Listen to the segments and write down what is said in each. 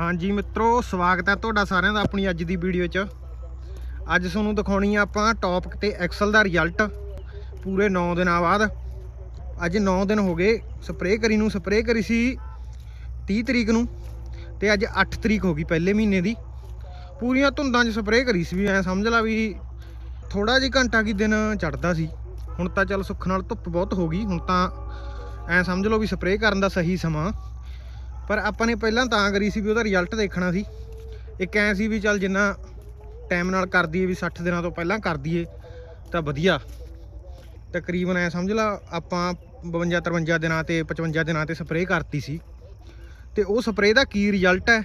ਹਾਂਜੀ ਮਿੱਤਰੋ, ਸਵਾਗਤ ਹੈ ਤੁਹਾਡਾ ਸਾਰਿਆਂ ਦਾ ਆਪਣੀ ਅੱਜ ਦੀ ਵੀਡੀਓ 'ਚ। ਅੱਜ ਤੁਹਾਨੂੰ ਦਿਖਾਉਣੀ ਆ ਆਪਾਂ ਟੌਪ ਤੇ ਐਕਸਲ ਦਾ ਰਿਜ਼ਲਟ ਪੂਰੇ 9 ਦਿਨਾਂ ਬਾਅਦ। ਅੱਜ 9 ਦਿਨ ਹੋ ਗਏ ਸਪਰੇਅ ਕਰੀ ਨੂੰ ਸਪਰੇਅ ਕਰੀ ਸੀ 30 ਤਰੀਕ ਨੂੰ ਤੇ ਅੱਜ 8 ਤਰੀਕ ਹੋ ਗਈ ਪਹਿਲੇ ਮਹੀਨੇ ਦੀ। ਪੂਰੀਆਂ ਧੁੰਦਾਂ 'ਚ ਸਪਰੇਅ ਕਰੀ ਸੀ ਵੀ, ਐ ਸਮਝ ਲਾ ਵੀ ਥੋੜਾ ਜਿਹਾ ਘੰਟਾ ਕੀ ਦਿਨ ਚੜਦਾ ਸੀ। ਹੁਣ ਤਾਂ ਚੱਲ ਸੁੱਖ ਨਾਲ ਧੁੱਪ ਬਹੁਤ ਹੋ ਗਈ, ਹੁਣ ਤਾਂ ਐ ਸਮਝ ਲਓ ਵੀ ਸਪਰੇਅ ਕਰਨ ਦਾ ਸਹੀ ਸਮਾਂ। ਪਰ ਆਪਾਂ ਨੇ ਪਹਿਲਾਂ ਤਾਂ ਕਰੀ ਸੀ ਵੀ ਉਹਦਾ ਰਿਜ਼ਲਟ ਦੇਖਣਾ ਸੀ। ਇੱਕ ਐ ਸੀ ਵੀ ਚੱਲ ਜਿੰਨਾ ਟਾਈਮ ਨਾਲ ਕਰ ਦਈਏ ਵੀ 60 ਦਿਨਾਂ ਤੋਂ ਪਹਿਲਾਂ ਕਰ ਦਈਏ, ਤਾਂ ਵਧੀਆ। ਤਕਰੀਬਨ ਐ ਸਮਝ ਲਾ, ਆਪਾਂ 52 53 ਦਿਨਾਂ ਤੇ 55 ਦਿਨਾਂ ਤੇ ਸਪਰੇਅ ਕਰਤੀ ਸੀ। ਤੇ ਉਹ ਸਪਰੇਅ ਦਾ ਕੀ ਰਿਜ਼ਲਟ ਹੈ?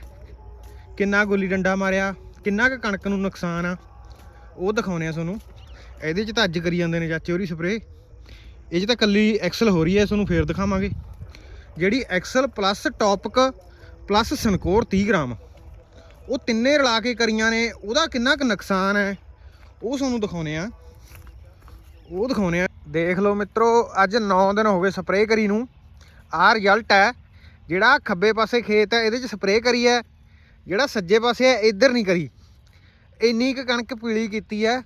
ਕਿੰਨਾ ਗੁੱਲੀ ਡੰਡਾ ਮਾਰਿਆ, ਕਿੰਨਾ ਕੁ ਕਣਕ ਨੂੰ ਨੁਕਸਾਨ ਆ, ਉਹ ਦਿਖਾਉਣੇ ਆ ਤੁਹਾਨੂੰ। ਇਹਦੇ 'ਚ ਤਾਂ ਅੱਜ ਕਰੀ ਜਾਂਦੇ ਨੇ ਚਾਚੇ ਹੋਰੀ ਸਪਰੇਅ ਇਹ 'ਚ ਤਾਂ ਕੱਲੀ ਐਕਸਲ ਹੋ ਰਹੀ ਹੈ ਤੁਹਾਨੂੰ ਫੇਰ ਦਿਖਾਵਾਂਗੇ। ਜਿਹੜੀ Axial plus Topik plus Sencor 30 gram. ਉਹ ਤਿੰਨੇ ਰਲਾ ਕੇ ਕਰੀਆਂ ਨੇ, ਉਹਦਾ ਕਿੰਨਾ ਕੁ ਨੁਕਸਾਨ ਹੈ, ਉਹ ਤੁਹਾਨੂੰ ਦਿਖਾਉਣੇ ਆ ਉਹ ਦਿਖਾਉਣੇ ਆ ਦੇਖ ਲਓ ਮਿੱਤਰੋ, ਅੱਜ 9 ਦਿਨ ਹੋ ਗਏ ਸਪਰੇਅ ਕਰੀ ਨੂੰ। ਆਹ ਰਿਜ਼ਲਟ ਹੈ, ਜਿਹੜਾ ਖੱਬੇ ਪਾਸੇ ਖੇਤ ਹੈ, ਇਹਦੇ 'ਚ ਸਪਰੇਅ ਕਰੀ ਹੈ। ਜਿਹੜਾ ਸੱਜੇ ਪਾਸੇ ਹੈ, ਇੱਧਰ ਨਹੀਂ ਕਰੀ। ਇੰਨੀ ਕੁ ਕਣਕ ਪੀਲੀ ਕੀਤੀ ਹੈ।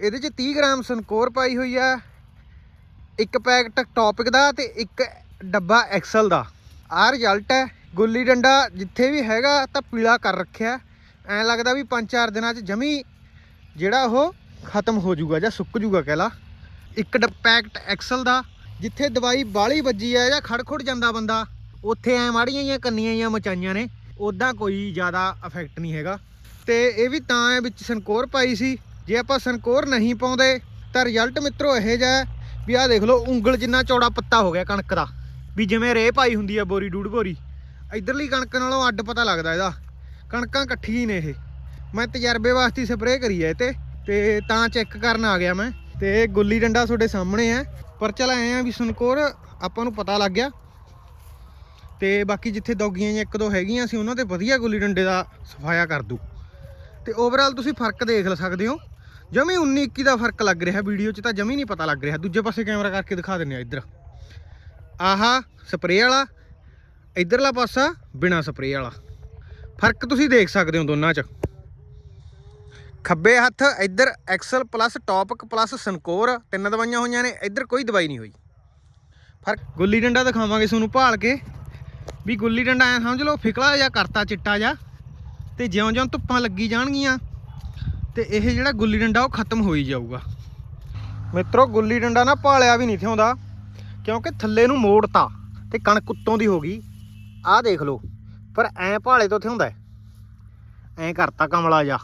ਇਹਦੇ 'ਚ 30 ਗ੍ਰਾਮ ਸਨਕੋਰ ਪਾਈ ਹੋਈ ਹੈ। ਇੱਕ ਪੈਕਟ ਟੌਪਿਕ ਦਾ ਤੇ ਇੱਕ ਡੱਬਾ ਐਕਸਲ ਦਾ। ਆਹ ਰਿਜ਼ਲਟ ਹੈ। ਗੁੱਲੀ ਡੰਡਾ ਜਿੱਥੇ ਵੀ ਹੈਗਾ ਤਾਂ ਪੀਲਾ ਕਰ ਰੱਖਿਆ। ਐਂ ਲੱਗਦਾ ਵੀ 5-4 ਦਿਨਾਂ 'ਚ ਜਮੀ ਜਿਹੜਾ ਉਹ ਖਤਮ ਹੋ ਜਾਊਗਾ ਜਾਂ ਸੁੱਕ ਜਾਊਗਾ ਕਹਿ ਲਾ ਇੱਕ ਡ ਪੈਕਟ ਐਕਸਲ ਦਾ, ਜਿੱਥੇ ਦਵਾਈ ਬਾਲੀ ਵੱਜੀ ਹੈ ਜਾਂ ਖੜਖੜ ਜਾਂਦਾ ਬੰਦਾ, ਉੱਥੇ ਐ ਮਾੜੀਆਂ ਜੀਆਂ ਕੰਨੀਆਂ ਜੀਆਂ ਮਚਾਈਆਂ ਨੇ ਉਦਾਂ ਕੋਈ ਜ਼ਿਆਦਾ ਇਫੈਕਟ ਨਹੀਂ ਹੈਗਾ। ਤੇ ਇਹ ਵੀ ਤਾਂ ਹੈ ਵਿੱਚ ਸਨਕੋਰ ਪਾਈ ਸੀ। ਜੇ ਆਪਾਂ ਸਨਕੋਰ ਨਹੀਂ ਪਾਉਂਦੇ, ਤਾਂ ਰਿਜ਼ਲਟ ਮਿੱਤਰੋ ਇਹੋ ਜਿਹਾ ਵੀ ਆਹ ਦੇਖ ਲਓ, ਉਂਗਲ ਜਿੰਨਾ ਚੌੜਾ ਪੱਤਾ ਹੋ ਗਿਆ ਕਣਕ ਦਾ। ਵੀ ਜਿਵੇਂ ਰੇਹ ਪਾਈ ਹੁੰਦੀ ਆ ਬੋਰੀ ਡੂੜ ਬੋਰੀ, ਇਧਰਲੀ ਕਣਕ ਨਾਲੋਂ ਅੱਡ ਪਤਾ ਲੱਗਦਾ ਇਹਦਾ। ਕਣਕਾਂ ਇਕੱਠੀ ਨੇ ਇਹ। ਮੈਂ ਤਜਰਬੇ ਵਾਸਤੇ ਸਪਰੇਅ ਕਰੀ ਹੈ ਇਹ ਤੇ ਤੇ ਤਾਂ ਚੈੱਕ ਕਰਨ ਆ ਗਿਆ ਮੈਂ। ਤੇ ਗੁੱਲੀ ਡੰਡਾ ਤੁਹਾਡੇ ਸਾਹਮਣੇ ਹੈ। ਪਰ ਚਲ ਐ ਆ ਵੀ ਸਨਕੋਰ, ਆਪਾਂ ਨੂੰ ਪਤਾ ਲੱਗ ਗਿਆ। ਤੇ ਬਾਕੀ ਜਿੱਥੇ ਦੌਗੀਆਂ ਜਾਂ ਇੱਕ ਦੋ ਹੈਗੀਆਂ ਸੀ, ਉਹਨਾਂ ਤੇ ਵਧੀਆ ਗੁੱਲੀ ਡੰਡੇ ਦਾ ਸਫਾਇਆ ਕਰ ਦੂ ਤੇ ਓਵਰਆਲ ਤੁਸੀਂ ਫ਼ਰਕ ਦੇਖ ਲ ਸਕਦੇ ਹੋ। ਜਮੀ 19 21 ਦਾ ਫ਼ਰਕ ਲੱਗ ਰਿਹਾ ਵੀਡੀਓ 'ਚ ਤਾਂ ਜਮੀ ਨਹੀਂ ਪਤਾ ਲੱਗ ਰਿਹਾ। ਦੂਜੇ ਪਾਸੇ ਕੈਮਰਾ ਕਰਕੇ ਦਿਖਾ ਦਿੰਨੇ ਆ ਇੱਧਰ। ਆਹਾ, ਸਪਰੇਅ ਵਾਲਾ। ਇਧਰਲਾ ਪਾਸਾ ਬਿਨਾ ਸਪਰੇਅ ਵਾਲਾ। ਫ਼ਰਕ ਤੁਸੀਂ ਦੇਖ ਸਕਦੇ ਹੋ ਦੋਨਾਂ 'ਚ। ਖੱਬੇ ਹੱਥ ਇੱਧਰ Axial plus Topik plus Sencor ਤਿੰਨ ਦਵਾਈਆਂ ਹੋਈਆਂ ਨੇ, ਇੱਧਰ ਕੋਈ ਦਵਾਈ ਨਹੀਂ ਹੋਈ। ਫ਼ਰਕ ਗੁੱਲੀ ਡੰਡਾ ਦਿਖਾਵਾਂਗੇ ਤੁਹਾਨੂੰ ਭਾਲ ਕੇ। ਵੀ ਗੁੱਲੀ ਡੰਡਾ ਐ ਸਮਝ ਲਓ, ਫਿਕਲਾ ਜਾਂ ਕਰਤਾ, ਚਿੱਟਾ ਜਾਂ ਤੇ ਜਿਉਂ-ਜਿਉਂ ਧੁੱਪਾਂ ਲੱਗੀ ਜਾਣਗੀਆਂ। ਤੇ ਇਹ ਜਿਹੜਾ ਗੁੱਲੀ ਡੰਡਾ, ਉਹ ਖਤਮ ਹੋਈ ਜਾਊਗਾ। ਮਿੱਤਰੋ, ਗੁੱਲੀ ਡੰਡਾ ਨਾ ਭਾਲਿਆ ਵੀ ਨਹੀਂ ਥਿਉਂਦਾ। ਕਿਉਂਕਿ ਥੱਲੇ ਨੂੰ ਮੋੜਤਾ ਤੇ ਕਣਕ ਉੱਤੋਂ ਦੀ ਹੋ ਗਈ। ਆਹ ਦੇਖ ਲਓ, ਪਰ ਐ ਭਾਲੇ ਤੋਂ ਥਿਉਂਦਾ ਐ ਕਰਤਾ ਕਮਲਾ ਜਾ।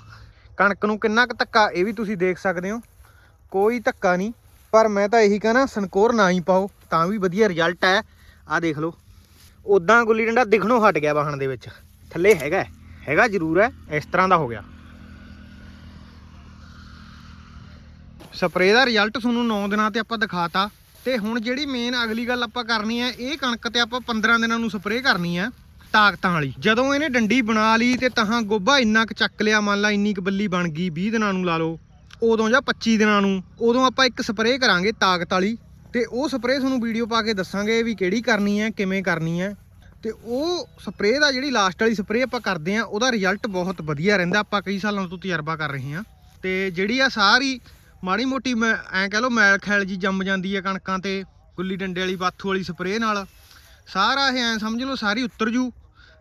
ਕਣਕ ਨੂੰ ਕਿੰਨਾ ਕੁ ਧੱਕਾ, ਇਹ ਵੀ ਤੁਸੀਂ ਦੇਖ ਸਕਦੇ ਹੋ। ਕੋਈ ਧੱਕਾ ਨਹੀਂ, ਪਰ ਮੈਂ ਤਾਂ ਇਹੀ ਕਹਣਾ ਸਨਕੋਰ ਨਾ ਹੀ ਪਾਓ, ਤਾਂ ਵੀ ਵਧੀਆ ਰਿਜ਼ਲਟ ਹੈ। ਆਹ ਦੇਖ ਲਓ ਉਦਾਂ ਗੁੱਲੀ ਡੰਡਾ ਦਿਖਣੋਂ ਹਟ ਗਿਆ ਵਾਹਣ ਦੇ ਵਿੱਚ। ਥੱਲੇ ਹੈਗਾ ਹੈਗਾ ਜ਼ਰੂਰ ਹੈ, ਇਸ ਤਰ੍ਹਾਂ ਦਾ ਹੋ ਗਿਆ। ਸਪਰੇਅ ਦਾ ਰਿਜ਼ਲਟ ਤੁਹਾਨੂੰ 9 ਦਿਨਾਂ ਤੇ ਆਪਾਂ ਦਿਖਾਤਾ। ਤੇ ਹੁਣ ਜਿਹੜੀ ਮੇਨ ਅਗਲੀ ਗੱਲ ਆਪਾਂ ਕਰਨੀ ਹੈ, ਇਹ ਕਣਕ ਤੇ ਆਪਾਂ 15 ਦਿਨਾਂ ਨੂੰ ਸਪਰੇਅ ਕਰਨੀ ਹੈ ਤਾਕਤਾਂ ਵਾਲੀ। ਜਦੋਂ ਇਹਨੇ ਡੰਡੀ ਬਣਾ ਲਈ ਤੇ ਤਹਾਂ ਗੋਭਾ ਇੰਨਾ ਕੁ ਚੱਕ ਲਿਆ, ਮੰਨ ਲਾ ਇੰਨੀ ਕੁ ਬੱਲੀ ਬਣ ਗਈ 20 ਦਿਨਾਂ ਨੂੰ ਲਾ ਲਓ, ਉਦੋਂ ਜਾਂ 25 ਦਿਨਾਂ ਨੂੰ, ਉਦੋਂ ਆਪਾਂ ਇੱਕ ਸਪਰੇਅ ਕਰਾਂਗੇ ਤਾਕਤ ਵਾਲੀ ਤੇ ਉਹ ਸਪਰੇਅ ਤੁਹਾਨੂੰ ਵੀਡੀਓ ਪਾ ਕੇ ਦੱਸਾਂਗੇ ਵੀ ਕਿਹੜੀ ਕਰਨੀ ਹੈ, ਕਿਵੇਂ ਕਰਨੀ ਹੈ। ਤੇ ਉਹ ਸਪਰੇਅ ਦਾ ਜਿਹੜੀ ਲਾਸਟ ਵਾਲੀ ਸਪਰੇਅ ਆਪਾਂ ਕਰਦੇ ਆ ਉਹਦਾ ਰਿਜ਼ਲਟ ਬਹੁਤ ਵਧੀਆ ਰਹਿੰਦਾ। ਆਪਾਂ ਕਈ ਸਾਲਾਂ ਤੋਂ ਤਜਰਬਾ ਕਰ ਰਹੇ ਹਾਂ। ਤੇ ਜਿਹੜੀ ਆ ਸਾਰੀ ਮਾੜੀ ਮੋਟੀ ਮੈਂ ਐਂ ਕਹਿ ਲਓ ਮੈਲ ਖੈਲ ਜੀ ਜੰਮ ਜਾਂਦੀ ਹੈ ਕਣਕਾਂ ਤੇ, ਗੁੱਲੀ ਡੰਡੇ ਵਾਲੀ, ਬਾਥੂ ਵਾਲੀ ਸਪਰੇਅ ਨਾਲ। ਸਾਰਾ ਇਹ ਐਂ ਸਮਝ ਲਓ ਸਾਰੀ ਉਤਰ ਜੂ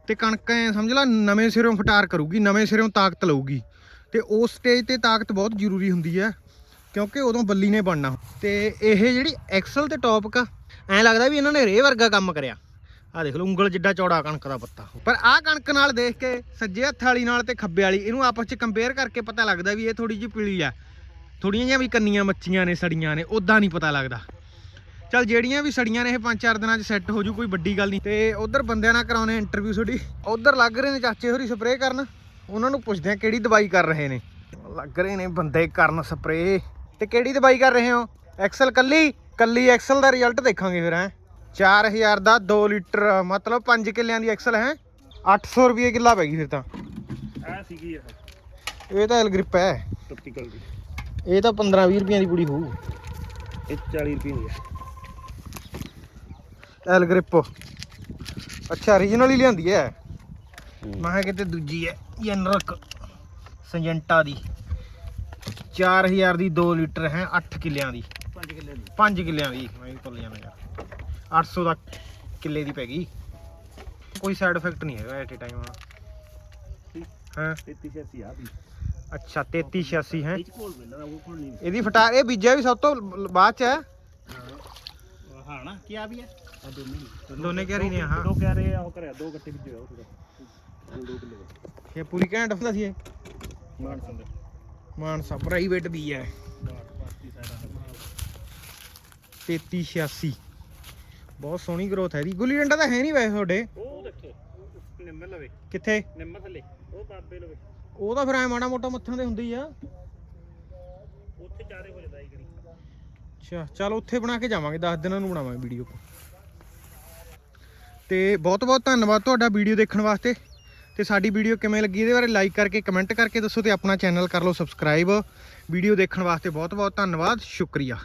ਤੇ ਕਣਕ ਐਂ ਸਮਝ ਲਾ ਨਵੇਂ ਸਿਰੋਂ ਫਟਾਰ ਕਰੂਗੀ, ਨਵੇਂ ਸਿਰੋਂ ਤਾਕਤ ਲਊਗੀ। ਤੇ ਉਸ ਸਟੇਜ ਤੇ ਤਾਕਤ ਬਹੁਤ ਜ਼ਰੂਰੀ ਹੁੰਦੀ ਹੈ ਕਿਉਂਕਿ ਉਦੋਂ ਬੱਲੀ ਨੇ ਬਣਨਾ। ਤੇ ਇਹ ਜਿਹੜੀ ਐਕਸਲ ਤੇ ਟੌਪਕ ਐਂ ਲੱਗਦਾ ਵੀ ਇਹਨਾਂ ਨੇ ਰੇ ਵਰਗਾ ਕੰਮ ਕਰਿਆ। ਆ ਦੇਖ ਲਓ, ਉਂਗਲ ਜਿੱਡਾ ਚੌੜਾ ਕਣਕ ਦਾ ਪੱਤਾ। ਪਰ ਆਹ ਕਣਕ ਨਾਲ ਦੇਖ ਕੇ, ਸੱਜੇ ਹੱਥ ਵਾਲੀ ਨਾਲ ਤੇ ਖੱਬੇ ਵਾਲੀ, ਇਹਨੂੰ ਆਪਸ ਚ ਕੰਪੇਅਰ ਕਰਕੇ ਪਤਾ ਲੱਗਦਾ ਵੀ ਇਹ ਥੋੜੀ ਜਿਹੀ ਪੀਲੀ ਆ। ਥੋੜੀਆਂ ਜਿਹੀਆਂ ਵੀ ਕੰਨੀਆਂ ਮੱਚੀਆਂ ਨੇ ਸੜੀਆਂ ਨੇ ਉਦਾਂ ਨਹੀਂ ਪਤਾ ਲੱਗਦਾ। ਚਲ ਜਿਹੜੀਆਂ ਵੀ ਸੜੀਆਂ ਨੇ ਇਹ 5-4 ਦਿਨਾਂ 'ਚ ਸੈੱਟ ਹੋ ਜੂ ਕੋਈ ਵੱਡੀ ਗੱਲ ਨਹੀਂ। ਤੇ ਉਧਰ ਬੰਦਿਆਂ ਨਾਲ ਕਰਾਉਣੇ ਇੰਟਰਵਿਊ ਤੁਹਾਡੀ। ਉਧਰ ਲੱਗ ਰਹੇ ਨੇ ਚਾਚੇ ਹੋਰੀ ਸਪਰੇਅ ਕਰਨ। ਉਹਨਾਂ ਨੂੰ ਪੁੱਛਦੇ ਆ ਕਿਹੜੀ ਦਵਾਈ ਕਰ ਰਹੇ ਨੇ। ਲੱਗ ਰਹੇ ਨੇ ਬੰਦੇ ਕਰਨ ਸਪਰੇਅ ਤੇ ਕਿਹੜੀ ਦਵਾਈ ਕਰ ਰਹੇ ਹੋ? ਐਕਸਲ ਕੱਲੀ? ਕੱਲੀ ਐਕਸਲ ਦਾ ਰਿਜ਼ਲਟ ਦੇਖਾਂਗੇ ਫਿਰ ਹੈ। 4000 ਦਾ 2 ਲੀਟਰ ਮਤਲਬ 5 ਕਿੱਲਿਆਂ ਦੀ ਐਕਸਲ ਹੈ। 800 ਰੁਪਏ ਕਿੱਲਾ ਪੈ ਗਈ ਫਿਰ ਤਾਂ। ਆ ਸੀਗੀ ਇਹ। ਇਹ ਤਾਂ ਐਲ ਗ੍ਰਿਪ ਹੈ। ਟੌਪੀਕਲ ਦੀ। ਇਹ ਤਾਂ 15 20 ਰੁਪਈਆਂ ਦੀ ਪੂੜੀ ਹੋਊ। ਇਹ 40 ਰੁਪਏ ਦੀ ਹੈ ਐਲ ਗ੍ਰਿਪ। ਅੱਛਾ ਰੀਜਨਲ ਹੀ ਲਿਆਂਦੀ ਹੈ। ਮੈਂ ਕਿਹਾ ਕਿਤੇ ਦੂਜੀ ਹੈ ਜਨਰਕ ਸੰਜੈਂਟਾ ਦੀ। 4000 ਦੀ 2 ਲੀਟਰ ਹੈ 8 ਕਿੱਲਿਆਂ ਦੀ। 5 ਕਿੱਲੇ ਦੀ। 5 ਕਿੱਲਿਆਂ ਦੀ ਮੈਂ ਵੀ ਭੁੱਲ ਜਾਣਾ ਯਾਰ 800 ਦਾ ਕਿੱਲੇ ਦੀ ਪੈ ਗਈ। ਕੋਈ ਸਾਈਡ ਇਫੈਕਟ ਨਹੀਂ ਹੈਗਾ ਐਟ ਟਾਈਮ ਹਾਂ? 3386 ਆ ਵੀ। ਅੱਛਾ 3386 ਹੈ? ਇਹ ਚ ਕੋਲ ਮਿਲਦਾ ਉਹ ਕੋਲ ਨਹੀਂ ਇਹਦੀ ਫਟਾ ਇਹ ਬੀਜਿਆ ਵੀ ਸਭ ਤੋਂ ਬਾਅਦ ਚ ਹੈ। ਹਾਂ ਨਾ ਕੀ ਆ ਵੀ ਹੈ? ਆ ਦੋਨੇ ਹੀ। ਦੋਨੇ ਕਿਆਰੀ ਨੇ, ਹਾਂ। ਦੋ ਕਿਆਰੇ ਆ ਉਹ ਕਰਿਆ ਦੋ ਗੱਟੇ ਵਿੱਚ ਹੋਇਆ ਉਹ ਥੋੜਾ ਦੋ ਕਿੱਲੇ। ਦਾ ਇਹ ਪੂਰੀ ਘੈਂਟ ਹੁੰਦਾ ਸੀ ਇਹ? ਮਾਨ ਸੰਦੇ ਮਾਨਸਾ ਪ੍ਰਾਈਵੇਟ ਵੀ ਹੈ। ਸਾਈਡ 3386 ਬਹੁਤ ਸੋਹਣੀ ਗਰੋਥ ਹੈ ਇਹਦੀ। ਗੁੱਲੀ ਡੰਡਾ ਤਾਂ ਹੈ ਨਹੀਂ ਵੈਸੇ ਤੁਹਾਡੇ। ਉਹ ਲਵੇ। ਕਿੱਥੇ? ਨਿੰਮਰ ਥੱਲੇ। ਉਹ ਬਾਬੇ ਲਵੇ। ਉਹ ਤਾਂ ਫਿਰ ਐ ਮਾੜਾ ਮੋਟਾ ਮੱਥਾਂ ਤੇ ਹੁੰਦੀ ਆ। ਉੱਥੇ ਚਾਰੇ ਹੋ ਜਾਂਦਾ ਇਹ ਕਰੀ। ਅੱਛਾ ਚਲ ਉੱਥੇ ਬਣਾ ਕੇ ਜਾਵਾਂਗੇ 10 ਦਿਨਾਂ ਨੂੰ ਬਣਾਵਾਂਗੇ ਵੀਡੀਓ ਤੇ ਬਹੁਤ ਬਹੁਤ ਧੰਨਵਾਦ ਤੁਹਾਡਾ ਵੀਡੀਓ ਦੇਖਣ ਵਾਸਤੇ। ਤੇ ਸਾਡੀ ਵੀਡੀਓ ਕਿਵੇਂ ਲੱਗੀ ਇਹਦੇ ਬਾਰੇ ਲਾਈਕ ਕਰਕੇ ਕਮੈਂਟ ਕਰਕੇ ਦੱਸੋ ਤੇ ਆਪਣਾ ਚੈਨਲ ਕਰ ਲਓ ਸਬਸਕ੍ਰਾਈਬ ਵੀਡੀਓ ਦੇਖਣ ਵਾਸਤੇ ਬਹੁਤ ਬਹੁਤ ਧੰਨਵਾਦ ਸ਼ੁਕਰੀਆ।